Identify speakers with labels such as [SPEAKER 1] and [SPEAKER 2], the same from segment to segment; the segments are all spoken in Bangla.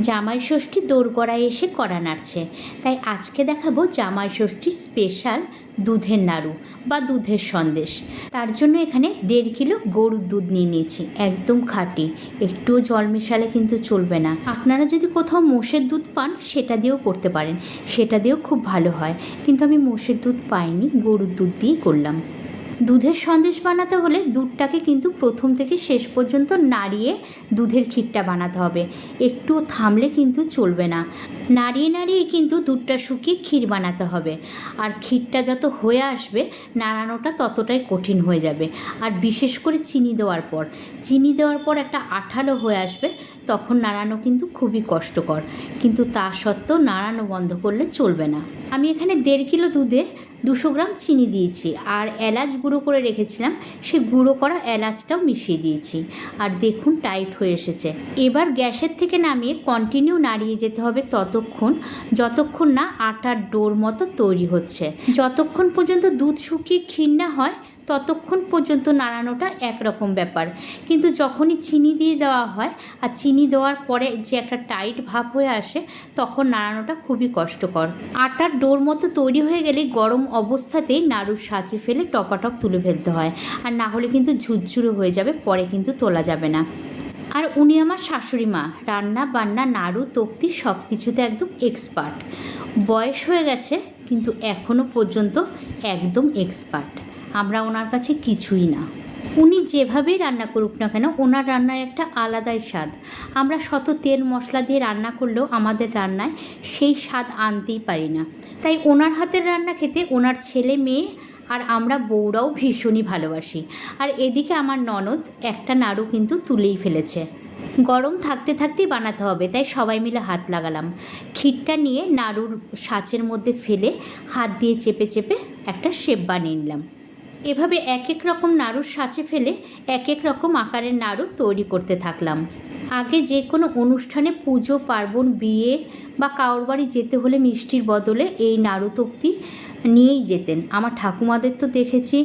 [SPEAKER 1] জামাই ষষ্ঠী দোরগড়ায় এসে কড়া নাড়ছে। তাই আজকে দেখাবো জামাই ষষ্ঠীর স্পেশাল দুধের নাড়ু বা দুধের সন্দেশ। তার জন্য এখানে দেড় কিলো গরুর দুধ নিয়ে নিয়েছি, একদম খাঁটি। একটুও জল মেশালে কিন্তু চলবে না। আপনারা যদি কোথাও মোষের দুধ পান, সেটা দিয়েও করতে পারেন। সেটা দিয়েও খুব ভালো হয়। কিন্তু আমি মোষের দুধ পাইনি, গরুর দুধ দিয়েই করলাম। দুধের সন্দেশ বানাতে হলে দুধটাকে কিন্তু প্রথম থেকে শেষ পর্যন্ত নাড়িয়ে দুধের ক্ষীরটা বানাতে হবে। একটু থামলে কিন্তু চলবে না। নাড়িয়ে নাড়িয়ে কিন্তু দুধটা শুকিয়ে ক্ষীর বানাতে হবে। আর ক্ষীরটা যত হয়ে আসবে, নাড়ানোটা ততটাই কঠিন হয়ে যাবে। আর বিশেষ করে চিনি দেওয়ার পর। চিনি দেওয়ার পর একটা আঠালো হয়ে আসবে, তখন নাড়ানো কিন্তু খুবই কষ্টকর। কিন্তু তা সত্ত্বেও নাড়ানো বন্ধ করলে চলবে না। আমি এখানে দেড় কিলো দুধে দুশো গ্রাম চিনি দিয়েছি আর এলাচ গুঁড়ো করে রেখেছিলাম। সে গুঁড়ো করা এলাচটাও মিশিয়ে দিয়েছি। আর দেখুন, টাইট হয়ে এসেছে। এবার গ্যাসের থেকে নামিয়ে কন্টিনিউ নাড়িয়ে যেতে হবে ততক্ষণ, যতক্ষণ না আটার ডোর মতো তৈরি হচ্ছে। যতক্ষণ পর্যন্ত দুধ শুকিয়ে ক্ষীণ না হয় ততক্ষণ পর্যন্ত নাড়ানোটা একরকম ব্যাপার। কিন্তু যখনই চিনি দিয়ে দেওয়া হয়, আর চিনি দেওয়ার পরে যে একটা টাইট ভাব হয়ে আসে, তখন নাড়ানোটা খুবই কষ্টকর। আটার ডোর মতো তৈরি হয়ে গেলে গরম অবস্থাতেই নাড়ুর সাঁচে ফেলে টপাটপ তুলে ফেলতে হয়। আর না হলে কিন্তু ঝুরঝুরো হয়ে যাবে, পরে কিন্তু তোলা যাবে না। আর উনি আমার শাশুড়ি মা। রান্না, বান্না, নাড়ু, তক্তি সব কিছুতে একদম এক্সপার্ট। বয়স হয়ে গেছে, কিন্তু এখনও পর্যন্ত একদম এক্সপার্ট। আমরা ওনার কাছে কিছুই না। উনি যেভাবেই রান্না করুক না কেন, ওনার রান্নায় একটা আলাদাই স্বাদ। আমরা শত তেল মশলা দিয়ে রান্না করলেও আমাদের রান্নায় সেই স্বাদ আনতেই পারি না। তাই ওনার হাতের রান্না খেতে ওনার ছেলে মেয়ে আর আমরা বউরাও ভীষণই ভালোবাসি। আর এদিকে আমার ননদ একটা নাড়ু কিন্তু তুলেই ফেলেছে। গরম থাকতে থাকতেই বানাতে হবে, তাই সবাই মিলে হাত লাগালাম। ক্ষীরটা নিয়ে নাড়ুর সাঁচের মধ্যে ফেলে হাত দিয়ে চেপে চেপে একটা শেপ বানিয়ে নিলাম। এভাবে এক এক রকম নাড়ুর সাঁচে ফেলে এক এক রকম আকারের নাড়ু তৈরি করতে থাকলাম। আগে যে কোনো অনুষ্ঠানে পুজো, পার্বণ, বিয়ে বা কারোর বাড়ি যেতে হলে মিষ্টির বদলে এই নাড়ু তক্তি নিয়েই যেতেন। আমার ঠাকুমাদের তো দেখেছি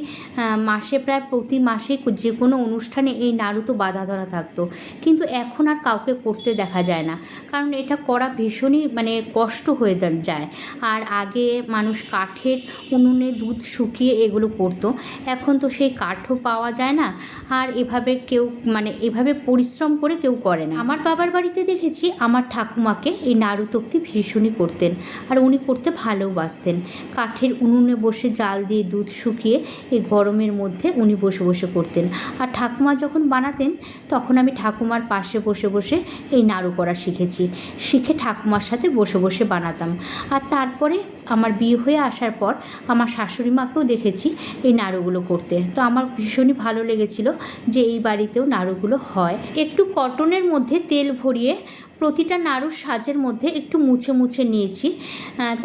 [SPEAKER 1] মাসে প্রায় প্রতি মাসে যে কোনো অনুষ্ঠানে এই নাড়ু তো বাধা ধরা থাকতো। কিন্তু এখন আর কাউকে করতে দেখা যায় না। কারণ এটা করা ভীষণই মানে কষ্ট হয়ে যায়। আর আগে মানুষ কাঠের উনুনে দুধ শুকিয়ে এগুলো করতো। এখন তো সেই কাঠও পাওয়া যায় না। আর এভাবে কেউ মানে এভাবে পরিশ্রম করে কেউ করে না। আমার বাবার বাড়িতে দেখেছি, আমার ঠাকুমাকে এই নাড়ু তক্তি ভীষণই করতেন। আর উনি করতে ভালোবাসতেন। কাঠের উনুনে বসে জাল দিয়ে দুধ শুকিয়ে এই গরমের মধ্যে উনি বসে বসে করতেন। আর ঠাকুমা যখন বানাতেন, তখন আমি ঠাকুমার পাশে বসে বসে এই নাড়ু করা শিখেছি। শিখে ঠাকুমার সাথে বসে বসে বানাতাম। আর তারপরে আমার বিয়ে হয়ে আসার পর আমার শাশুড়ি মাকেও দেখেছি এই নাড়ুগুলো করতে। তো আমার ভীষণই ভালো লেগেছিল যে এই বাড়িতেও নাড়ুগুলো হয়। একটু কটনের মধ্যে তেল ভরিয়ে প্রতিটা নাড়ুর সাজের মধ্যে একটু মুছে মুছে নিয়েছি।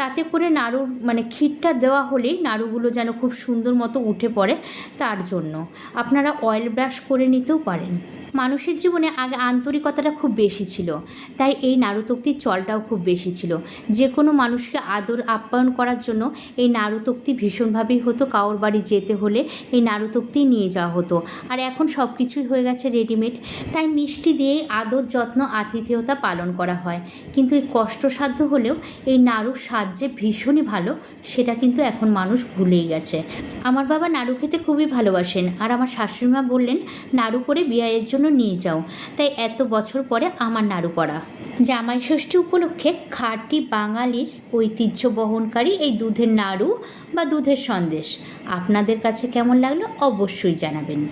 [SPEAKER 1] তাতে করে নাড়ুর মানে ক্ষীরটা দেওয়া হলেই নাড়ুগুলো যেন খুব সুন্দর মতো উঠে পড়ে তার জন্য। আপনারা অয়েল ব্রাশ করে নিতেও পারেন। মানুষের জীবনে আগে আন্তরিকতাটা খুব বেশি ছিল। তাই এই নাড়ুতক্তির চলটাও খুব বেশি ছিল। যে কোনো মানুষকে আদর আপ্যায়ন করার জন্য এই নাড়ুতক্তি ভীষণভাবেই হতো। কারোর বাড়ি যেতে হলে এই নাড়ুতক্তি নিয়ে যাওয়া হতো। আর এখন সব কিছুই হয়ে গেছে রেডিমেড তাই মিষ্টি দিয়েই আদর যত্ন, আতিথেয়তা পালন করা হয়। কিন্তু এই কষ্টসাধ্য হলেও এই নাড়ুর স্বাদ যে ভীষণই ভালো, সেটা কিন্তু এখন মানুষ ভুলেই গেছে। আমার বাবা নাড়ু খেতে খুবই ভালোবাসেন। আর আমার শাশুড়িমা বললেন নাড়ু করে বিয়ের জন্য নিয়ে যাও। তাই এত বছর পরে আমার নাড়ু করা। জামাই ষষ্ঠী উপলক্ষে খাঁটি বাঙালির ঐতিহ্য বহনকারী এই দুধের নাড়ু বা দুধের সন্দেশ। আপনাদের কাছে কেমন লাগল অবশ্যই জানাবেন।